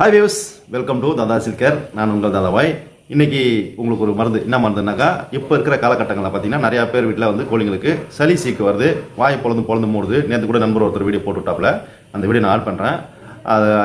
Hi views welcome to Dada Silkar நான் உங்கள் தாதாபாய். இன்னைக்கு உங்களுக்கு ஒரு மருந்து என்ன மருந்துனாக்கா இப்போ இருக்கிற காலகட்டங்களில் பார்த்தீங்கன்னா நிறையா பேர் வீட்டில் வந்து கோழிங்களுக்கு சளி சீக்கு வருது வாய் பொழந்து பொழந்து மூடுது. நேற்று கூட நண்பர் ஒருத்தர் வீடியோ போட்டு அந்த வீடியோ நான் ஆட் பண்ணுறேன்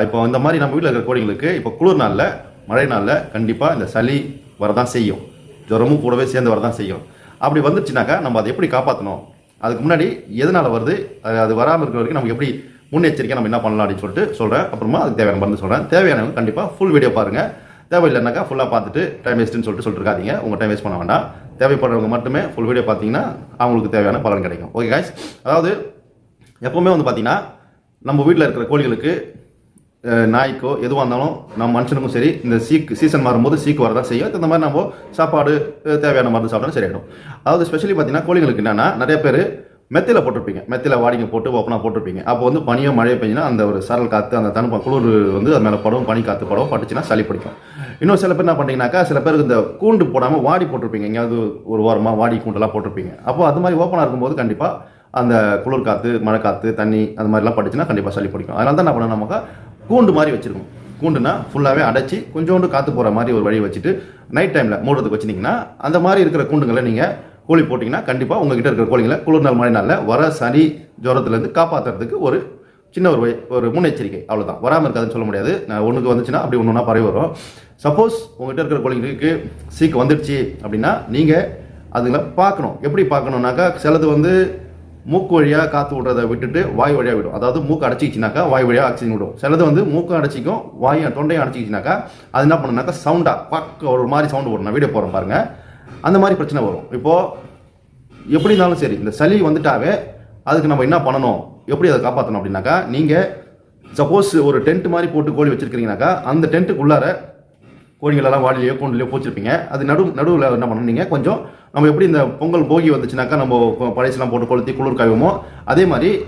இப்போ இந்த மாதிரி நம்ம வீட்டில் இருக்கிற கோழிங்களுக்கு இப்போ குளிர் நாளில் மழை நாளில் கண்டிப்பாக இந்த சளி வரதான் செய்யும். ஜுரமும் கூடவே சேர்ந்து வரதான் செய்யும். அப்படி வந்துச்சுனாக்கா நம்ம அதை எப்படி காப்பாற்றணும் அதுக்கு முன்னாடி எதனால் வருது? அது- அது வராமல் இருக்கிற வரைக்கும் நமக்கு எப்படி முன்னெச்சரிக்கை நம்ம என்ன பண்ணலாம் அப்படின்னு சொல்லிட்டு சொல்கிறேன் அப்புறமா அதுக்கு தேவையான மருந்து சொல்கிறேன் தேவையானவங்க கண்டிப்பாக ஃபுல் வீடியோ பாருங்கள் தேவையில்லைனாக்கா ஃபுல்லாக பார்த்துட்டு டைம் வேஸ்ட்டுன்னு சொல்லிட்டு சொல்லிட்டு உங்கள் டைம் வேஸ்ட் பண்ண வேண்டாம். தேவைப்படுறவங்க மட்டுமே ஃபுல் வீடியோ பார்த்தீங்கன்னா அவங்களுக்கு தேவையான பலன் கிடைக்கும். ஓகே காய்ஸ் அதாவது எப்போவுமே வந்து பார்த்தீங்கன்னா நம்ம வீட்டில் இருக்கிற கோழிகளுக்கு நாய்க்கோ எதுவாக இருந்தாலும் நம்ம மனுஷனுக்கும் சரி இந்த சீக்கு சீசன் மாறும்போது சீக்கு வரதான் செய்யும். இந்த மாதிரி நம்ம சாப்பாடு தேவையான மருந்து சாப்பிட்டா சரியாயிடும் அதாவது ஸ்பெஷலி பார்த்தீங்கன்னா கோழிகளுக்கு என்னென்னா நிறைய பேர் மெத்தையில் போட்டிருப்பீங்க. மெத்தையில் வாடிங்க போட்டு ஓப்பனாக போட்டிருப்பீங்க. அப்போ வந்து பனியோ மழையோ பெஞ்சினா அந்த ஒரு சரல் காற்று அந்த தனுப்ப குளிர் வந்து அது மேலே படும் பனி காற்று படும் பட்டுச்சுன்னா சளி பிடிக்கும். இன்னும் சில பேர் என்ன பண்ணிங்கனாக்கா சில பேருக்கு இந்த கூண்டு போடாமல் வாடி போட்டிருப்பீங்க. எங்கேயாவது ஒரு வாரமாக வாடி கூண்டெல்லாம் போட்டிருப்பீங்க. அப்போ அது மாதிரி ஓப்பனாக இருக்கும்போது கண்டிப்பாக அந்த குளிர் காற்று மழை காற்று தண்ணி அந்த மாதிரிலாம் பட்டுச்சுன்னா கண்டிப்பாக சளி பிடிக்கும். அதனால தான் என்ன பண்ணணும் நமக்கு கூண்டு மாதிரி வச்சுருக்கோம். கூண்டுனா ஃபுல்லாகவே அடைச்சி கொஞ்சோண்டு காற்று போகிற மாதிரி ஒரு வழி வச்சுட்டு நைட் டைமில் மூடுறதுக்கு வச்சுட்டிங்கன்னா அந்த மாதிரி இருக்கிற கூண்டுங்களை நீங்கள் கோழி போட்டிங்கன்னா கண்டிப்பாக உங்ககிட்ட இருக்கிற கோழிங்களை குளிர் நாள் மழை நாளில் வர சனி ஜுரத்துலேருந்து காப்பாற்றுறதுக்கு ஒரு சின்ன ஒரு ஒரு முன்னெச்சரிக்கை. அவ்வளோதான் வராமல் இருக்காதுன்னு சொல்ல முடியாது. நான் ஒன்றுக்கு வந்துச்சுன்னா அப்படி ஒன்று ஒன்றா பரவி வரும். சப்போஸ் உங்ககிட்ட இருக்கிற கோழிங்களுக்கு சீக்கு வந்துடுச்சு அப்படின்னா நீங்கள் அதுங்களை பார்க்கணும். எப்படி பார்க்கணுன்னாக்கா சிலது வந்து மூக்கு வழியாக காற்று விடுறதை விட்டுட்டு வாய் வழியாக விடும். அதாவது மூக்கு அடைச்சிக்கிச்சுனாக்கா வாய் வழியாக ஆக்சிஜன் விடும். சிலது வந்து மூக்கு அடைச்சிக்கும் வாய் தொண்டையும் அடைச்சிக்கிச்சுனாக்கா அது என்ன பண்ணுனாக்கா சவுண்டாக பார்க்க ஒரு மாதிரி சவுண்டு வரும் நான் வீடியோ போகிறேன் பாருங்கள் அந்த மாதிரி பிரச்சனை வரும். இப்போது எப்படி இருந்தாலும் சரி இந்த சளி வந்துட்டாவே அதுக்கு நம்ம என்ன பண்ணணும்? எப்படி அதை காப்பாற்றணும் அப்படின்னாக்கா நீங்கள் சப்போஸ் ஒரு டென்ட் மாதிரி போட்டு கோழி வச்சிருக்கீங்கனாக்கா அந்த டென்ட்டுக்குள்ளார கோழிகளெல்லாம் வாடிலையோ கூண்டுலையோ போச்சிருப்பீங்க. அது நடு நடுவில் என்ன பண்ணணும்? நீங்கள் கொஞ்சம் நம்ம எப்படி இந்த பொங்கல் போகி வந்துச்சுனாக்கா நம்ம கொ- போட்டு கொளுத்தி குளிர் காயுமோ அதே மாதிரி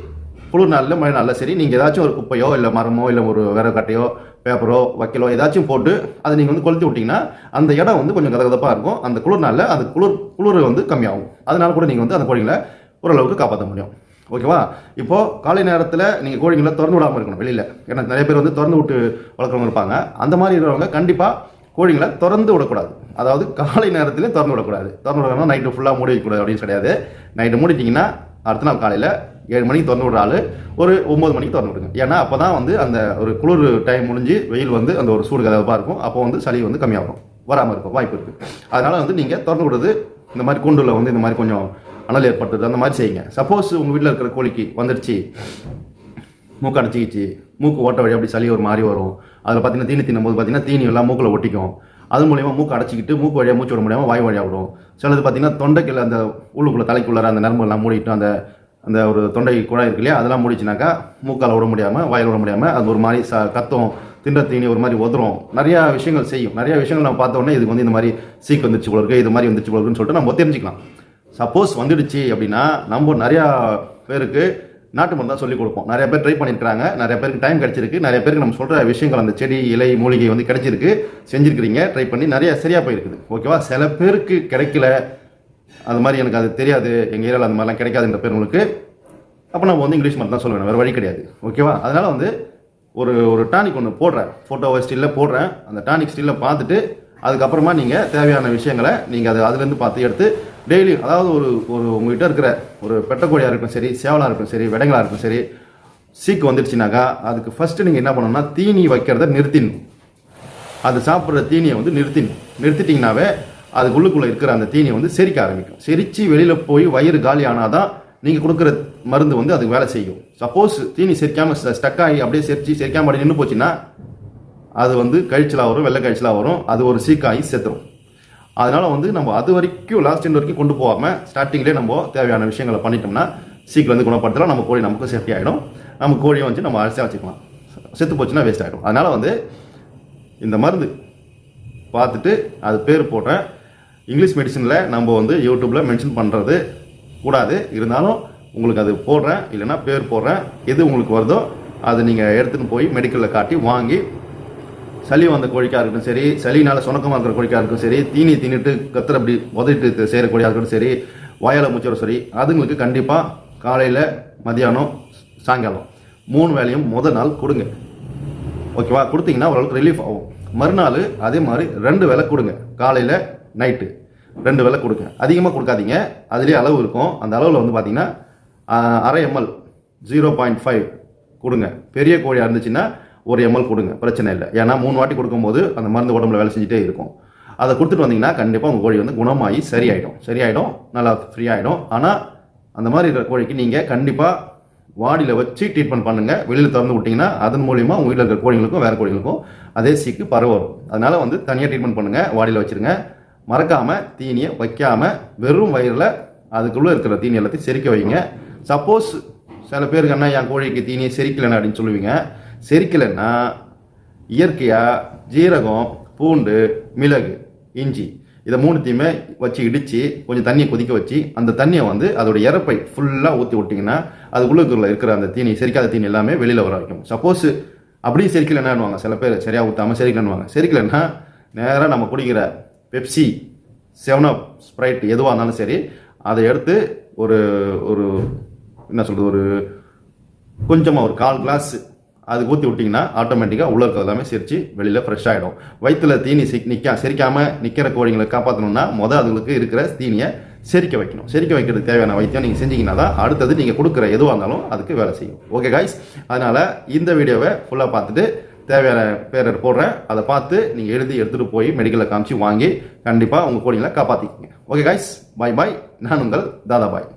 குளிர் நாளில் மழை நாளில் சரி நீங்கள் ஏதாச்சும் ஒரு குப்பையோ இல்லை மரமோ இல்லை ஒரு விறகட்டையோ பேப்பரோ வைக்கலோ ஏதாச்சும் போட்டு அதை நீங்கள் வந்து கொளுத்தி விட்டிங்கன்னா அந்த இடம் வந்து கொஞ்சம் கதகதப்பாக இருக்கும். அந்த குளிர் நாளில் அந்த குளிர் குளிர் வந்து கம்மியாகும். அதனால கூட நீங்கள் வந்து அந்த கோழிங்களை ஓரளவுக்கு காப்பாற்ற முடியும். ஓகேவா? இப்போது காலை நேரத்தில் நீங்கள் கோழிங்களை திறந்து விடாமல் இருக்கணும் வெளியில். ஏன்னா நிறைய பேர் வந்து திறந்து விட்டு வளர்க்குறவங்க இருப்பாங்க. அந்த மாதிரி இருக்கிறவங்க கண்டிப்பாக கோழிங்களை திறந்து விடக்கூடாது. அதாவது காலை நேரத்தில் திறந்து விடக்கூடாது. திறந்து விடணும் நைட்டு ஃபுல்லாக மூடி வைக்கக்கூடாது. அப்படின்னு கிடையாது. நைட்டு மூடிட்டிங்கன்னா அடுத்த நாள் காலையில் ஏழு மணிக்கு திறந்து விடுற ஆள் ஒரு ஒம்பது மணிக்கு திறந்து விடுங்க. ஏன்னா அப்போ தான் வந்து அந்த ஒரு குளிர் டைம் முடிஞ்சு வெயில் வந்து அந்த ஒரு சூடு கதவாக இருக்கும். அப்போ வந்து சளி வந்து கம்மியாகும். வராமல் இருக்கும் வாய்ப்பு இருக்குது அதனால் வந்து நீங்கள் திறந்து விடுறது இந்த மாதிரி கூண்டுல வந்து இந்த மாதிரி கொஞ்சம் அனல் ஏற்படுத்துறது அந்த மாதிரி செய்யுங்க. சப்போஸ் உங்கள் வீட்டில் இருக்கிற கோழிக்கு வந்துடுச்சு மூக்கு அடைச்சிக்கிச்சு மூக்கு ஓட்ட வழி அப்படி சளி ஒரு மாதிரி வரும். அதில் பார்த்தீங்கன்னா தீனி தின்னும் போது பார்த்தீங்கன்னா தீனி எல்லாம் மூக்கில் ஒட்டிக்கும். அது மூலியமாக மூக்கு அடைச்சிக்கிட்டு மூக்கு வழியாக மூச்சு விட முடியாமல் வாய் வழியாக விடும். சிலது பார்த்தீங்கன்னா தொண்டைக்குள்ள அந்த உள்ளுக்குள்ள தலைக்குள்ளார அந்த நரம்பு மூடிட்டு அந்த அந்த ஒரு தொண்டை குழாய் இருக்கு இல்லையா அதெல்லாம் மூடிச்சுனாக்கா மூக்கால் விட முடியாமல் வாயில் விட முடியாமல் அது ஒரு மாதிரி ச கத்தும் தின்ற தீனி ஒரு மாதிரி உதறும். நிறையா விஷயங்கள் செய்யும். நிறைய விஷயங்கள் நம்ம பார்த்தோன்னே இதுக்கு வந்து இந்த மாதிரி சீக்கு வந்துச்சு போல இருக்கு இது மாதிரி வந்துச்சு போல இருக்குன்னு சொல்லிட்டு நம்ம தெரிஞ்சுக்கலாம். சப்போஸ் வந்துடுச்சு அப்படின்னா நம்ம நிறையா பேருக்கு நாட்டு மருந்து தான் சொல்லிக் கொடுப்போம். நிறைய பேர் ட்ரை பண்ணியிருக்காங்க நிறைய பேருக்கு டைம் கிடைச்சிருக்கு. நிறைய பேருக்கு நம்ம சொல்கிற விஷயங்கள் அந்த செடி இலை மூலிகை வந்து கிடைச்சிருக்கு. செஞ்சுருக்கிறீங்க. ட்ரை பண்ணி நிறைய சரியாக போயிருக்குது ஓகேவா சில பேருக்கு கிடைக்கல. அது மாதிரி எனக்கு அது தெரியாது. எங்கள் ஏரியாவில் அந்த மாதிரிலாம் கிடைக்காதுன்ற உங்களுக்கு. அப்போ நம்ம வந்து இங்கிலீஷ் மருந்து தான் சொல்லுவேன் வேறு வழி கிடையாது. ஓகேவா அதனால் வந்து ஒரு ஒரு டானிக் ஒன்று போடுறேன். ஃபோட்டோவை ஸ்டில்ல போடுறேன். அந்த டானிக் ஸ்டில்ல பார்த்துட்டு அதுக்கப்புறமா நீங்கள் தேவையான விஷயங்களை நீங்கள் அது அதுலேருந்து பார்த்து எடுத்து டெய்லி அதாவது ஒரு ஒரு உங்ககிட்ட இருக்கிற ஒரு பெட்டக்கோழியாக இருக்கட்டும் சரி சேவலாக இருக்கட்டும் சரி விடங்களாக இருக்கட்டும் சரி சீக்கு வந்துடுச்சுனாக்கா அதுக்கு ஃபஸ்ட்டு நீங்கள் என்ன பண்ணணும்னா தீனி வைக்கிறத நிறுத்திடணும். அது சாப்பிட்ற தீனியை வந்து நிறுத்திடணும். நிறுத்திட்டிங்கனாவே அது உள்ளுக்குள்ளே இருக்கிற அந்த தீனியை வந்து செரிக்க ஆரம்பிக்கும். செரித்து வெளியில் போய் வயிறு காலி ஆனால் தான் நீங்கள் கொடுக்குற மருந்து வந்து அதுக்கு வேலை செய்யும். சப்போஸ் தீனி செரிக்காமல் ஸ்டக் ஆகி அப்படியே செரிச்சு செரிக்காமல் அப்படி நின்று போச்சுன்னா அது வந்து கழிச்சலாக வரும் வெள்ளை கழிச்சலாக வரும் அது ஒரு சீக்காகி செத்துரும். அதனால் வந்து நம்ம அது வரைக்கும் லாஸ்ட் எண்ட் வரைக்கும் கொண்டு போகாமல் ஸ்டார்டிங்லேயே நம்ம தேவையான விஷயங்களை பண்ணிட்டோம்னா சீக்கிரம் வந்து குணப்படுத்தலாம். நம்ம கோழி நமக்கு சேஃப்டி ஆகிடும் நம்ம கோழியை வந்து நம்ம அரிசியாக வச்சுக்கலாம். செத்து போச்சுன்னா வேஸ்ட் ஆகிடும் அதனால வந்து இந்த மருந்து பார்த்துட்டு அது பேர் போடுறேன். இங்கிலீஷ் மெடிசனில் நம்ம வந்து யூடியூப்பில் மென்ஷன் பண்ணுறது கூடாது. இருந்தாலும் உங்களுக்கு அது போடுறேன். இல்லைன்னா பேர் போடுறேன். எது உங்களுக்கு வருதோ அதை நீங்கள் எடுத்துன்னு போய் மெடிக்கலில் காட்டி வாங்கி சளி வந்த கோழிக்காக இருக்கட்டும் சரி சளினால சுணக்கமாக இருக்கிற கோழிக்காக இருக்கட்டும் சரி தீனி தின்னுட்டு கத்துற அப்படி உதவிட்டு செய்கிற கோழியாக இருக்கட்டும் சரி வாயால் முச்சரம் சரி அதுங்களுக்கு கண்டிப்பாக காலையில் மதியானம் சாயங்காலம் மூணு வேளையும் முதல் நாள் கொடுங்க. ஓகேவா? கொடுத்தீங்கன்னா ஓரளவுக்கு ரிலீஃப் ஆகும். மறுநாள் அதே மாதிரி ரெண்டு வேலை கொடுங்க. காலையில் நைட்டு ரெண்டு வேலை கொடுங்க. அதிகமாக கொடுக்காதீங்க. அதுலேயே அளவு இருக்கும். அந்த அளவில் வந்து பார்த்தீங்கன்னா அரை எம்எல் ஜீரோ பாயிண்ட் ஃபைவ் கொடுங்க. பெரிய கோழியாக இருந்துச்சுன்னா ஒரு எம்எல் கொடுங்க பிரச்சனை இல்லை. ஏன்னா மூணு வாட்டி கொடுக்கும்போது அந்த மருந்து உடம்புல வேலை செஞ்சுட்டே இருக்கும். அதை கொடுத்துட்டு வந்தீங்கன்னா கண்டிப்பாக உங்கள் கோழி வந்து குணமாகி சரியாயிடும். சரியாயிடும் நல்லா ஃப்ரீயாகிடும் ஆனால் அந்த மாதிரி இருக்கிற கோழிக்கு நீங்கள் கண்டிப்பாக வாடியில் வச்சு ட்ரீட்மெண்ட் பண்ணுங்கள் வெளியில் திறந்து விட்டிங்கன்னா அதன் மூலியமா உங்கள் வீட்டில் இருக்கிற கோழிகளுக்கும் வேறு கோழிகளுக்கும் அதே சீக்கு பரவ வரும். அதனால் வந்து தனியாக ட்ரீட்மெண்ட் பண்ணுங்கள் வாடியில் வச்சிருங்க. மறக்காமல் தீனியை வைக்காமல் வெறும் வயிறில் அதுக்குள்ளே இருக்கிற தீனி எல்லாத்தையும் செரிக்க வைங்க. சப்போஸ் சில பேருக்கு என்ன என் கோழிக்கு தீனியை செரிக்கலைன்னு அப்படின்னு சொல்லுவீங்க. செரிக்கலைன்னா இயற்கையாக ஜீரகம் பூண்டு மிளகு இஞ்சி இதை மூணுத்தையுமே வச்சு இடித்து கொஞ்சம் தண்ணியை கொதிக்க வச்சு அந்த தண்ணியை வந்து அதோட இறப்பை ஃபுல்லாக ஊற்றி விட்டிங்கன்னா அது உள்ளுக்குள்ள இருக்கிற அந்த தீனி செரிக்காத தீனி எல்லாமே வெளியில் வர வைக்கும் சப்போஸ் அப்படியும் செரிக்கலைன்னுவாங்க சில பேர் சரியாக ஊற்றாமல் செரிக்கலன்னுவாங்க. செரிக்கலைன்னா நேராக நம்ம குடிக்கிற பெப்சி செவனப் ஸ்ப்ரைட் எதுவாக இருந்தாலும் சரி அதை எடுத்து ஒரு ஒரு என்ன சொல்கிறது ஒரு கொஞ்சமாக ஒரு கால் கிளாஸ் அது ஊற்றி விட்டிங்கன்னா ஆட்டோமேட்டிக்காக உள்ள இருக்கிறது எல்லாமே சிரித்து வெளியில் ஃப்ரெஷ் ஆகிடும் வயிற்றுல தீனி சி நிற்க செரிக்காமல் நிற்கிற கோழிங்களை காப்பாற்றணும்னா மொதல் அதுங்களுக்கு இருக்கிற தீனியை செரிக்க வைக்கணும். செரிக்க வைக்கிறதுக்கு தேவையான வைத்தியம் நீங்கள் செஞ்சீங்கன்னா தான் அடுத்தது நீங்கள் கொடுக்குற எதுவாக இருந்தாலும் அதுக்கு வேலை செய்யும். ஓகே காய்ஸ் அதனால் இந்த வீடியோவை ஃபுல்லாக பார்த்துட்டு தேவையான பேரர் போடுறேன். அதை பார்த்து நீங்கள் எழுதி எடுத்துகிட்டு போய் மெடிக்கலில் காமிச்சு வாங்கி கண்டிப்பாக உங்கள் கோழிங்களை காப்பாற்றிக்கிங்க ஓகே காய்ஸ் பாய் பாய் நான் உங்கள் தாதா பாய்.